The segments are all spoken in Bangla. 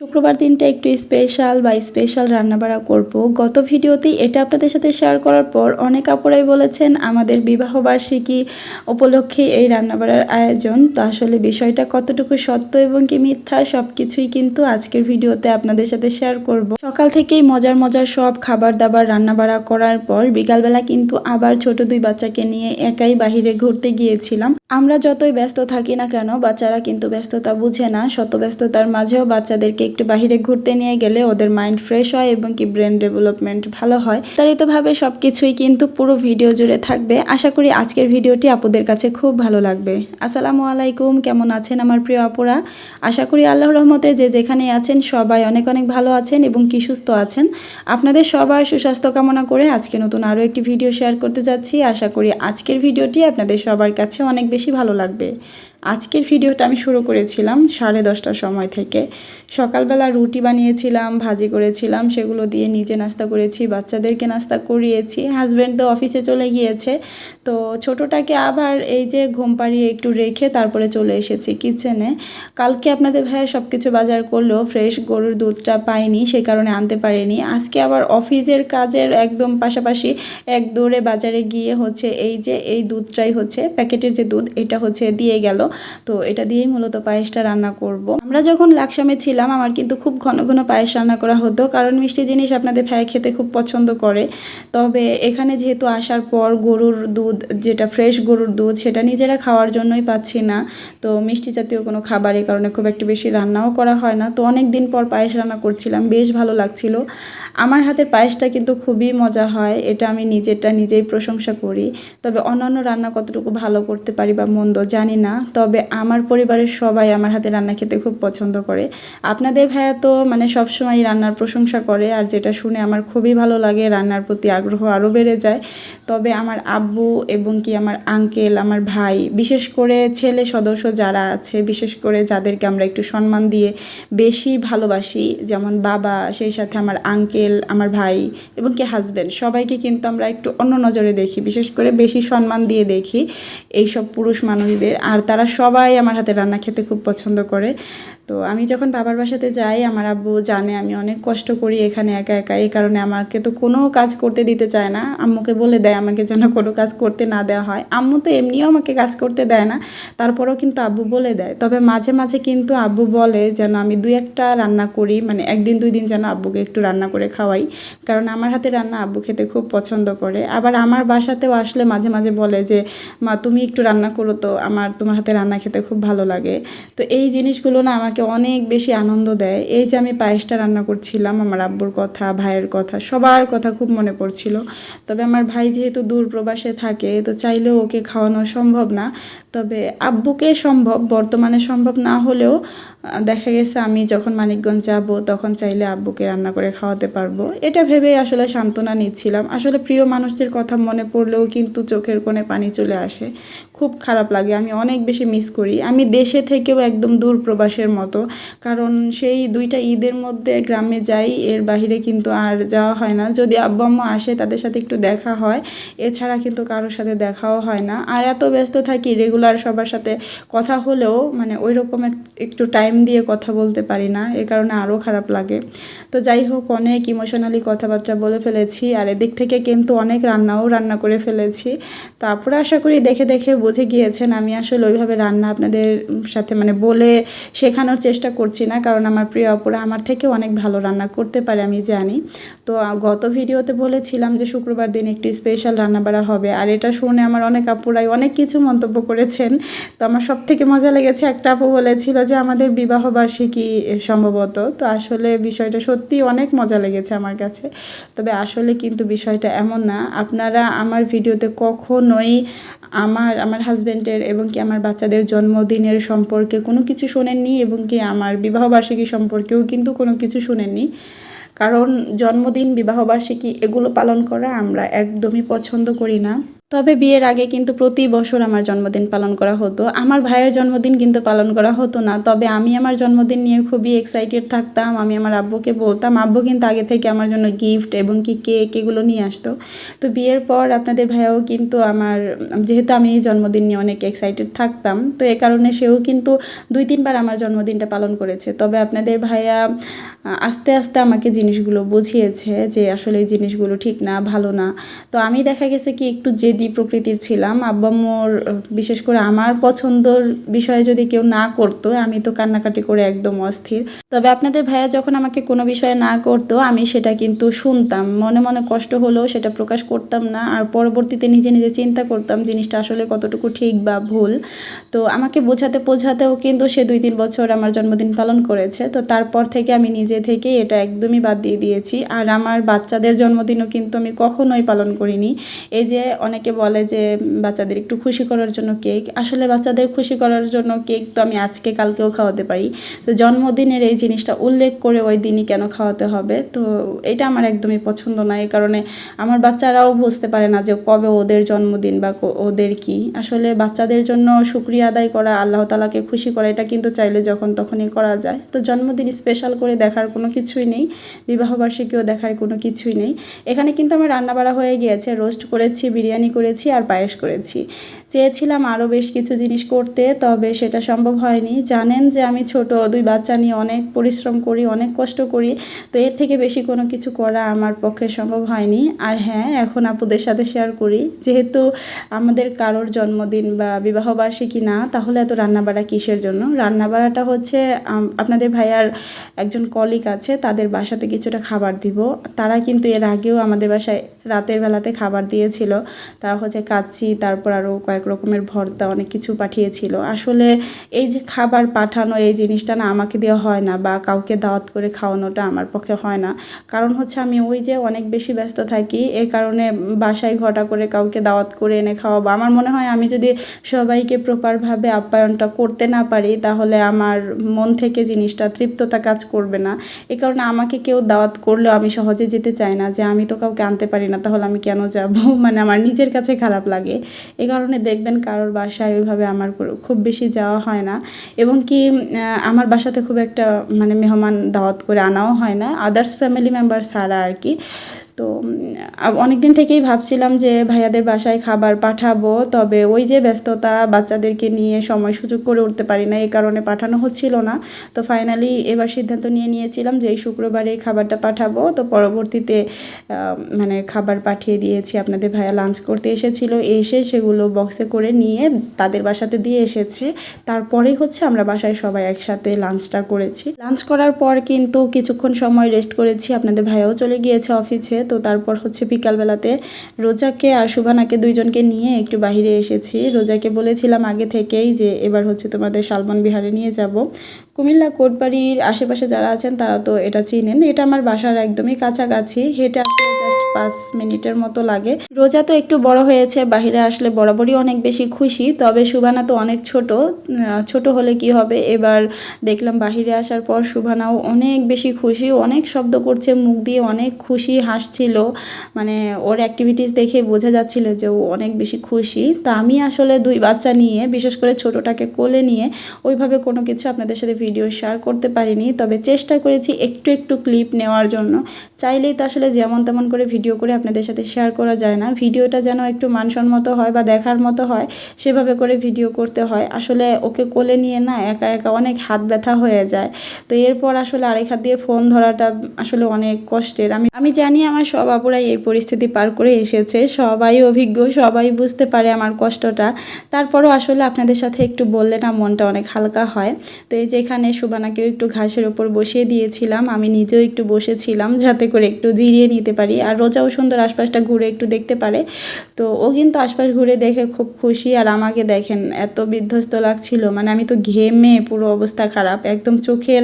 শুক্রবার দিনটা একটু স্পেশাল বা স্পেশাল রান্নাবাড়া করব। গত ভিডিওতেই এটা আপনাদের সাথে শেয়ার করার পর অনেক আপুরাই বলেছেন আমাদের বিবাহবার্ষিকী উপলক্ষে এই রান্নাবাড়ার আয়োজন। তো আসলে বিষয়টা কতটুকু সত্য এবং কি মিথ্যা সব কিছুই কিন্তু আজকের ভিডিওতে আপনাদের সাথে শেয়ার করব। সকাল থেকেই মজার মজার সব খাবার দাবার রান্নাবাড়া করার পর বিকালবেলা কিন্তু আবার ছোট দুই বাচ্চাকে নিয়ে একাই বাহিরে ঘুরতে গিয়েছিলাম। আমরা যতই ব্যস্ত থাকি না কেন, বাচ্চারা কিন্তু ব্যস্ততা বুঝে না। শত ব্যস্ততার মাঝেও বাচ্চাদেরকে একটু বাহিরে ঘুরতে নিয়ে গেলে ওদের মাইন্ড ফ্রেশ হয় এবং কি ব্রেন ডেভেলপমেন্ট ভালো হয়। তারিতভাবে সব কিছুই কিন্তু পুরো ভিডিও জুড়ে থাকবে। আশা করি আজকের ভিডিওটি আপুদের কাছে খুব ভালো লাগবে। আসসালামু আলাইকুম, কেমন আছেন আমার প্রিয় আপুরা? আশা করি আল্লাহ রহমতে যে যেখানে আছেন, সবাই অনেক অনেক ভালো আছেন এবং কি সুস্থ আছেন। আপনাদের সবার সুস্বাস্থ্য কামনা করে আজকে নতুন আরও একটি ভিডিও শেয়ার করতে যাচ্ছি। আশা করি আজকের ভিডিওটি আপনাদের সবার কাছে অনেক বেশি ভালো লাগবে। আজকের ভিডিওটা আমি শুরু করেছিলাম সাড়ে দশটার সময় থেকে। সকালবেলা রুটি বানিয়েছিলাম, ভাজি করেছিলাম, সেগুলো দিয়ে নিজে নাস্তা করেছি, বাচ্চাদেরকে নাস্তা করিয়েছি। হাজব্যান্ড তো অফিসে চলে গিয়েছে, তো ছোটোটাকে আবার এই যে ঘুম পাড়িয়ে একটু রেখে তারপরে চলে এসেছি কিচেনে কালকে আপনাদের ভাইয়া সব কিছু বাজার করল ফ্রেশ গরুর দুধটা পাইনি সে কারণে আনতে পারিনি। আজকে আবার অফিসের কাজের একদম পাশাপাশি এক দৌড়ে বাজারে গিয়ে হচ্ছে এই যে, এই দুধটাই হচ্ছে প্যাকেটের যে দুধ, এটা হচ্ছে দিয়ে গেল। তো এটা দিয়েই মূলত পায়েসটা রান্না করব। আমরা যখন লাকসামে ছিলাম, আমার কিন্তু খুব ঘন ঘন পায়েস রান্না করা হতো, কারণ মিষ্টি জিনিস আপনাদের ভাই খেতে খুব পছন্দ করে। তবে এখানে যেহেতু আসার পর গরুর দুধ, যেটা ফ্রেশ গরুর দুধ, সেটা নিজেরা খাওয়ার জন্যই পাচ্ছি না। তো মিষ্টি জাতীয় কোনো খাবার কারণে খুব একটু বেশি রান্নাও করা হয় না। তো অনেক দিন পর পায়েস রান্না করছিলাম, বেশ ভালো লাগছিল। আমার হাতের পায়েসটা কিন্তু খুবই মজা হয়, এটা আমি নিজেরটা নিজেই প্রশংসা করি। তবে অন্যান্য রান্না কতটুকু ভালো করতে পারি বা মন্দ জানি না, তবে আমার পরিবারের সবাই আমার হাতে রান্না খেতে খুব পছন্দ করে। আপনাদের ভাইয়া তো মানে সবসময় রান্নার প্রশংসা করে আর যেটা শুনে আমার খুবই ভালো লাগে, রান্নার প্রতি আগ্রহ আরও বেড়ে যায়। তবে আমার আব্বু এবং কি আমার আঙ্কেল আমার ভাই, বিশেষ করে ছেলে সদস্য যারা আছে, বিশেষ করে যাদেরকে আমরা একটু সম্মান দিয়ে বেশি ভালোবাসি, যেমন বাবা, সেই সাথে আমার আঙ্কেল আমার ভাই এবং কি হাজব্যান্ড সবাইকে কিন্তু আমরা একটু অন্য নজরে দেখি, বিশেষ করে বেশি সম্মান দিয়ে দেখি। এইসব পুরুষ মানুষদের, আর তারা সবাই আমার হাতে রান্না খেতে খুব পছন্দ করে। তো আমি যখন বাবার বাসাতে যাই, আমার আব্বু জানে আমি অনেক কষ্ট করি এখানে একা একা। এই কারণে আমাকে তো কোনো কাজ করতে দিতে চায় না। আম্মুকে বলে দেয় আমাকে যেন কোনো কাজ করতে না দেওয়া হয়। আম্মু তো এমনিও আমাকে কাজ করতে দেয় না, তারপরেও কিন্তু আব্বু বলে দেয়। তবে মাঝে মাঝে কিন্তু আব্বু বলে যেন আমি দুই একটা রান্না করি মানে একদিন দুই দিন যেন আব্বুকে একটু রান্না করে খাওয়াই। কারণ আমার হাতে রান্না আব্বু খেতে খুব পছন্দ করে। আবার আমার বাসাতেও আসলে মাঝে মাঝে বলে যে, মা, তুমি একটু রান্না করো তো। আমার তোমার হাতে রান্না খেতে খুব ভালো লাগে। তো এই জিনিসগুলো না আমাকে অনেক বেশি আনন্দ দেয়। এই যে আমি পায়েসটা রান্না করছিলাম, আমার আব্বুর কথা, ভাইয়ের কথা, সবার কথা খুব মনে পড়ছিল। তবে আমার ভাই যেহেতু দূর প্রবাসে থাকে, তো চাইলেও ওকে খাওয়ানো সম্ভব না। তবে আব্বুকে সম্ভব, বর্তমানে সম্ভব না হলেও দেখা গেছে আমি যখন মানিকগঞ্জ যাব, তখন চাইলে আব্বুকে রান্না করে খাওয়াতে পারব। এটা ভেবে আসলে সান্ত্বনা নিচ্ছিলাম। আসলে প্রিয় মানুষদের কথা মনে পড়লেও কিন্তু চোখের কোণে পানি চলে আসে। খুব খারাপ লাগে। আমি অনেক বেশি মিস করি। আমি দেশে থেকেও একদম দূর প্রবাসের মতো। কারণ সেই দুইটা ঈদের মধ্যে গ্রামে যাই, এর বাহিরে কিন্তু আর যাওয়া হয় না। যদি আব্বু আসে, তাদের সাথে একটু দেখা হয়। এছাড়া কিন্তু কারোর সাথে দেখাও হয় না। আর এত ব্যস্ত থাকি রেগুলার সবার সাথে কথা হলেও মানে ওই রকম একটু টাইম দিয়ে কথা বলতে পারি না। এ কারণে আরও খারাপ লাগে। তো যাই হোক, অনেক ইমোশনালি কথাবার্তা বলে ফেলেছি। আর এদিক থেকে কিন্তু অনেক রান্নাও রান্না করে ফেলেছি। তারপরে আশা করি দেখে দেখে বুঝে গিয়েছেন। আমি আসলে ওইভাবে রান্না আপনাদের সাথে মানে বলে শেখানোর চেষ্টা করছি না, কারণ আমার প্রিয় অপরা আমার থেকে অনেক ভালো রান্না করতে পারে, আমি জানি। তো গত ভিডিওতে বলেছিলাম যে শুক্রবার দিন একটু স্পেশাল রান্নাবাড়া হবে, আর এটা শুনে আমার অনেক আপুরাই অনেক কিছু মন্তব্য করেছেন। তো, আমার সব থেকে মজা লেগেছে, একটা আপু বলেছিল যে আমাদের বিবাহ বিবাহবার্ষিকী সম্ভবত, তো আসলে বিষয়টা সত্যি অনেক মজা লেগেছে আমার কাছে। তবে আসলে কিন্তু বিষয়টা এমন না, আপনারা আমার ভিডিওতে কখনোই আমার আমার হাজব্যান্ডের এবং কি আমার বাচ্চাদের জন্মদিনের সম্পর্কে কোনো কিছু শোনেননি এবং কি আমার বিবাহবার্ষিকী সম্পর্কেও কিন্তু কোনো কিছু শোনেননি। কারণ জন্মদিন, বিবাহবার্ষিকী এগুলো পালন করা আমরা একদমই পছন্দ করি না। তবে বিয়ের আগে কিন্তু প্রতি বছর আমার জন্মদিন পালন করা হতো। আমার ভাইয়ের জন্মদিন কিন্তু পালন করা হতো না। তবে আমি আমার জন্মদিন নিয়ে খুবই এক্সাইটেড থাকতাম। আমি আমার আব্বুকে বলতাম, আব্বু কিন্তু আগে থেকে আমার জন্য গিফট এবং কি কেক এগুলো নিয়ে আসতো। তো বিয়ের পর আপনাদের ভাইয়াও কিন্তু আমার, যেহেতু আমি জন্মদিন নিয়ে অনেক এক্সাইটেড থাকতাম, তো এ কারণে সেও কিন্তু দুই তিনবার আমার জন্মদিনটা পালন করেছে। তবে আপনাদের ভাইয়া, আস্তে আস্তে আমাকে জিনিসগুলো বুঝিয়েছে যে আসলে এই জিনিসগুলো ঠিক না, ভালো না। তো আমি দেখা গেছে কি একটু জেদি প্রকৃতির ছিলাম। আব্বাম্মুর আহ, বিশেষ করে আমার পছন্দর বিষয়ে যদি কেউ না করতো আমি তো কান্নাকাটি করে একদম অস্থির। তবে আপনাদের ভাইয়া যখন আমাকে কোনো বিষয়ে না করতো আমি সেটা কিন্তু শুনতাম। মনে মনে কষ্ট হলেও সেটা প্রকাশ করতাম না। আর পরবর্তীতে নিজে নিজে চিন্তা করতাম জিনিসটা আসলে কতটুকু ঠিক বা ভুল। তো আমাকে বোঝাতে বোঝাতেও কিন্তু সে দুই তিন বছর আমার জন্মদিন পালন করেছে। তো তারপর থেকে আমি নিজে থেকে এটা একদমই বাদ দিয়ে দিয়েছি। আর আমার বাচ্চাদের জন্মদিনও কিন্তু আমি কখনোই পালন করিনি। এই যে অনেকে বলে যে বাচ্চাদের একটু খুশি করার জন্য কেক। আসলে বাচ্চাদের খুশি করার জন্য কেক তো আমি আজকে কালকেও খাওয়াতে পারি। তো জন্মদিনের এই জিনিসটা উল্লেখ করে ওই দিনই কেন খাওয়াতে হবে? তো এটা আমার একদমই পছন্দ না এই কারণে আমার বাচ্চারাও বুঝতে পারে না যে কবে ওদের জন্মদিন বা ওদের কি। আসলে বাচ্চাদের জন্য শুক্রিয়া আদায় করা, আল্লাহ তালাকে খুশি করা, এটা কিন্তু চাইলে যখন তখনই করা যায়। তো জন্মদিন স্পেশাল করে দেখার কোনো কিছুই নেই, বিবাহবার্ষিকীও দেখার কোনো কিছুই নেই। এখানে কিন্তু আমার রান্না রান্নাবাড়া হয়ে গিয়েছে রোস্ট করেছি, বিরিয়ানি করেছি আর পায়েস করেছি। চেয়েছিলাম আরও বেশ কিছু জিনিস করতে, তবে সেটা সম্ভব হয়নি। জানেন যে আমি ছোট, দুই বাচ্চা নিয়ে অনেক পরিশ্রম করি, অনেক কষ্ট করি, তো এর থেকে বেশি কোনো কিছু করা আমার পক্ষে সম্ভব হয়নি। আর হ্যাঁ এখন আপুদের সাথে শেয়ার করি, যেহেতু আমাদের কারোর জন্মদিন বা বিবাহবার্ষিকী না, তাহলে এত রান্নাবাড়া কিসের জন্য? রান্নাবাড়াটা হচ্ছে আপনাদের ভাইয়ার একজন কলিগ আছে, তাদের বাসাতে কিছুটা খাবার দিব। তারা কিন্তু এর আগেও আমাদের বাসায় রাতের বেলাতে খাবার দিয়েছিল। তারা হচ্ছে কাচ্চি, তারপর আরও কয়েক রকমের ভর্তা অনেক কিছু পাঠিয়েছিল। আসলে এই যে খাবার পাঠানো এই জিনিসটা না আমাকে দেওয়া হয় না বা কাউকে দাওয়াত করে খাওয়ানোটা আমার পক্ষে হয় না। কারণ হচ্ছে আমি ওই যে অনেক বেশি ব্যস্ত থাকি, এ কারণে বাসায় ঘটা করে কাউকে দাওয়াত করে এনে খাওয়াবো। আমার মনে হয় আমি যদি সবাইকে প্রপারভাবে আপ্যায়নটা করতে না পারি, তাহলে আমার মন থেকে জিনিসটা তৃপ্ততা কাজ করবে না। এ কারণে আমাকে কেউ দাওয়াত করলেও আমি সহজে যেতে চাই না যে আমি তো কাউকে আনতে পারি না, তাহলে আমি কেন যাব? মানে আমার নিজের কাছে খারাপ লাগে। এ কারণে দেখবেন কারোর বাসায় ওইভাবে আমার খুব বেশি যাওয়া হয় না। এবং কি আমার বাসাতে খুব একটা মানে মেহমান দাওয়াত করে আনাও হয় না। আদার্স ফ্যামিলি মেম্বার ছাড়া আর কি। তো অনেক দিন থেকেই ভাবছিলাম যে ভাইয়াদের বাসায় খাবার পাঠাবো, তবে ওই যে ব্যস্ততা, বাচ্চাদেরকে নিয়ে সময় সুযোগ করে উঠতে পারি না, এই কারণে পাঠানো হচ্ছিল না। তো ফাইনালি এবার সিদ্ধান্ত নিয়ে নিয়েছিলাম যে এই শুক্রবারে খাবারটা পাঠাবো। তো পরবর্তীতে মানে খাবার পাঠিয়ে দিয়েছি, আপনাদের ভাইয়া লাঞ্চ করতে এসেছিল, এসে সেগুলো বক্সে করে নিয়ে তাদের বাসাতে দিয়ে এসেছে। তারপরেই হচ্ছে আমরা বাসায় সবাই একসাথে লাঞ্চটা করেছি। লাঞ্চ করার পর কিন্তু কিছুক্ষণ সময় রেস্ট করেছি, আপনাদের ভাইয়াও চলে গিয়েছে অফিসে তো তারপর হচ্ছে বিকালবেলাতে রোজাকে আর শুভানাকে দুইজনকে নিয়ে একটু বাহিরে এসেছি। রোজাকে বলেছিলাম আগে থেকেই যে এবার হচ্ছে তোমাদের শালবন বিহারে নিয়ে যাব। কুমিল্লা কোটবাড়ির আশেপাশে যারা আছেন তারা তো এটা চিনেন। এটা আমার বাসার একদমই কাছাকাছি। হেঁটে আসলে জাস্ট পাঁচ মিনিটের মতো লাগে। রোজা তো একটু বড় হয়েছে বাইরে আসলে বরাবরই অনেক বেশি খুশি। তবে সুভানা তো অনেক ছোট। ছোট হলে কি হবে? এবার দেখলাম বাহিরে আসার পর সুভানাও অনেক বেশি খুশি। অনেক শব্দ করছে, মুখ দিয়ে অনেক খুশি হাসছিল। মানে ওর অ্যাক্টিভিটিস দেখে বোঝা যাচ্ছিল যে ও অনেক বেশি খুশি। তা আমি আসলে দুই বাচ্চা নিয়ে, বিশেষ করে ছোটোটাকে কোলে নিয়ে, ওইভাবে কোনো কিছু আপনাদের সাথে ভিডিও শেয়ার করতে পারিনি, তবে চেষ্টা করেছি একটু একটু ক্লিপ নেওয়ার জন্য। চাইলেই তো আসলে যেমন তেমন করে ভিডিও করে আপনাদের সাথে শেয়ার করা যায় না। ভিডিওটা যেন একটু মানসম্মত হয় বা দেখার মতো হয়, সেভাবে করে ভিডিও করতে হয়। আসলে ওকে কোলে নিয়ে না একা একা অনেক হাত ব্যথা হয়ে যায়। তো এরপর আসলে আরেক হাত দিয়ে ফোন ধরাটা আসলে অনেক কষ্টের। আমি আমি জানি আমার সব আপুরাই এই পরিস্থিতি পার করে এসেছে। সবাই অভিজ্ঞ, সবাই বুঝতে পারে আমার কষ্টটা। তারপরও আসলে আপনাদের সাথে একটু বললে না মনটা অনেক হালকা হয়। তো এই যে এখানে সুবানাকেও একটু ঘাসের ওপর বসিয়ে দিয়েছিলাম। আমি নিজেও একটু বসেছিলাম যাতে করে একটু জিরিয়ে নিতে পারি। আর রোজাও সুন্দর আশপাশটা ঘুরে একটু দেখতে পারে। তো ও কিন্তু আশপাশ ঘুরে দেখে খুব খুশি। আর আমাকে দেখেন, এত বিধ্বস্ত লাগছিল। মানে আমি তো ঘেমে পুরো অবস্থা খারাপ। একদম চোখের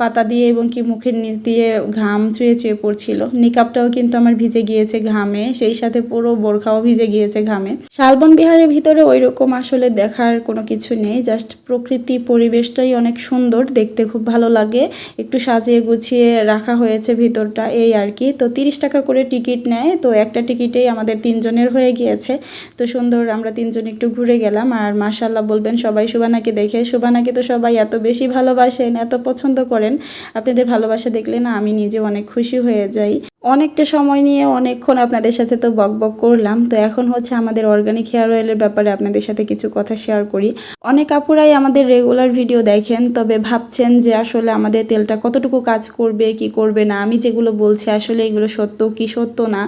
পাতা দিয়ে এবং কি মুখের নিচ দিয়ে ঘাম চুয়ে চুয়ে পড়ছিল। নিকাপটাও কিন্তু আমার ভিজে গিয়েছে ঘামে। সেই সাথে পুরো বোরখাও ভিজে গিয়েছে ঘামে। শালবন বিহারের ভিতরে ওই রকম আসলে দেখার কোনো কিছু নেই। জাস্ট প্রকৃতি, পরিবেশটাই অনেক সুন্দর। সুন্দর, দেখতে খুব ভালো লাগে। একটু সাজিয়ে গুছিয়ে রাখা হয়েছে ভিতরটা, এই আর কি। তো তিরিশ টাকা করে টিকিট নেয়, তো একটা টিকিটেই আমাদের তিনজনের হয়ে গিয়েছে। তো সুন্দর, আমরা তিনজন একটু ঘুরে গেলাম। আর মাশাল্লাহ বলবেন, সবাই সুবানাকে দেখে। সুবানাকে তো সবাই এত বেশি ভালোবাসেন, এত পছন্দ করেন। আপনাদের ভালোবাসা দেখলে না, আমি নিজে অনেক খুশি হয়ে যাই। অনেকটা সময় নিয়ে অনেকক্ষণ আপনাদের সাথে তো বক বক করলাম। তো এখন হচ্ছে আমাদের অর্গানিক হেয়ার অয়েলের ব্যাপারে আপনাদের সাথে কিছু কথা শেয়ার করি। অনেক আপুরাই আমাদের রেগুলার ভিডিও দেখেন, তবে ভাবছেন যে আসলে আমাদের তেলটা কতটুকু কাজ করবে, কি করবে না? আমি যেগুলো বলছি আসলে এগুলো সত্য কি সত্য না?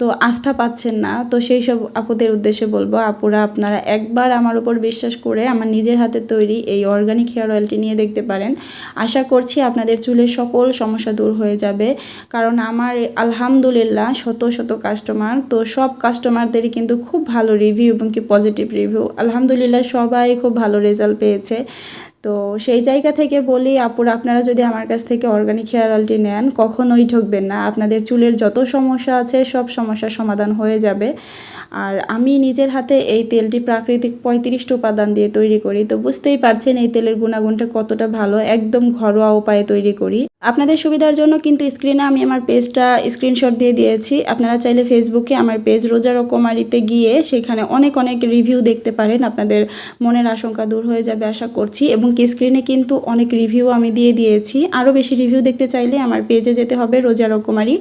তো আস্থা পাচ্ছেন না। তো সেই সব আপুদের উদ্দেশ্যে বলব, আপুরা আপনারা একবার আমার উপর বিশ্বাস করে আমার নিজের হাতে তৈরি এই অর্গানিক হেয়ার অয়েলটি নিয়ে দেখতে পারেন। আশা করছি আপনাদের চুলের সকল সমস্যা দূর হয়ে যাবে। কারণ আমার আলহামদুলিল্লাহ শত শত কাস্টমার তো সব কাস্টমারদেরই কিন্তু খুব ভালো রিভিউ এবং কি পজিটিভ রিভিউ আলহামদুলিল্লাহ সবাই খুব ভালো রেজাল্ট পেয়েছে। তো সেই জায়গা থেকে বলি, আপুরা আপনারা যদি আমার কাছ থেকে অর্গানিক হেয়ার অয়েলটি নেন, কখনোই ঠকবেন না। আপনাদের চুলের যত সমস্যা আছে, সব সমস্যার সমাধান হয়ে যাবে। আর আমি নিজের হাতে এই তেলটি প্রাকৃতিক পঁয়ত্রিশটি উপাদান দিয়ে তৈরি করি। তো বুঝতেই পারছেন এই তেলের গুণাগুণটা কতটা ভালো। একদম ঘরোয়া উপায়ে তৈরি করি। আপনাদের সুবিধার জন্য কিন্তু স্ক্রিনে আমি আমার পেজটা স্ক্রিনশট দিয়ে দিয়েছি। আপনারা চাইলে ফেসবুকে আমার পেজ রোজা রকমারিতে গিয়ে সেখানে অনেক অনেক রিভিউ দেখতে পারেন। আপনাদের মনের আশঙ্কা দূর হয়ে যাবে আশা করছি। এবং কি স্ক্রিনে কিন্তু অনেক রিভিউ আমি দিয়ে দিয়েছি। আরও বেশি রিভিউ দেখতে চাইলে আমার পেজে যেতে হবে রোজা রকমারি।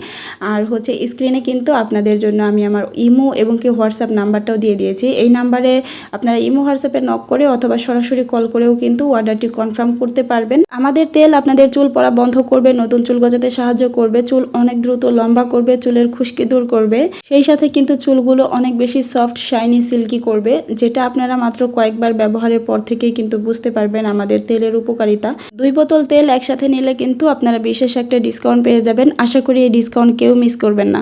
আর হচ্ছে স্ক্রিনে কিন্তু আপনাদের জন্য আমি আমার ইমো এবং কি হোয়াটসঅ্যাপ নাম্বারটাও দিয়ে দিয়েছি। এই নাম্বারে আপনারা ইমো, হোয়াটসঅ্যাপে নক করে অথবা সরাসরি কল করেও কিন্তু অর্ডারটি কনফার্ম করতে পারবেন। আমাদের তেল আপনাদের চুল পড়া বন্ধ করবে, নতুন চুল গজাতে সাহায্য করবে, চুল অনেক দ্রুত লম্বা করবে, চুলের খুশকি দূর করবে। সেই সাথে কিন্তু চুলগুলো অনেক বেশি সফট শাইনি সিল্কি করবে, যেটা আপনারা মাত্র কয়েকবার ব্যবহারের পর থেকেই কিন্তু বুঝতে পারবেন আমাদের তেলের উপকারিতা। দুই বোতল তেল একসাথে নিলে কিন্তু আপনারা বিশেষ একটা ডিসকাউন্ট পেয়ে যাবেন। আশা করি এই ডিসকাউন্ট কেউ মিস করবেন না।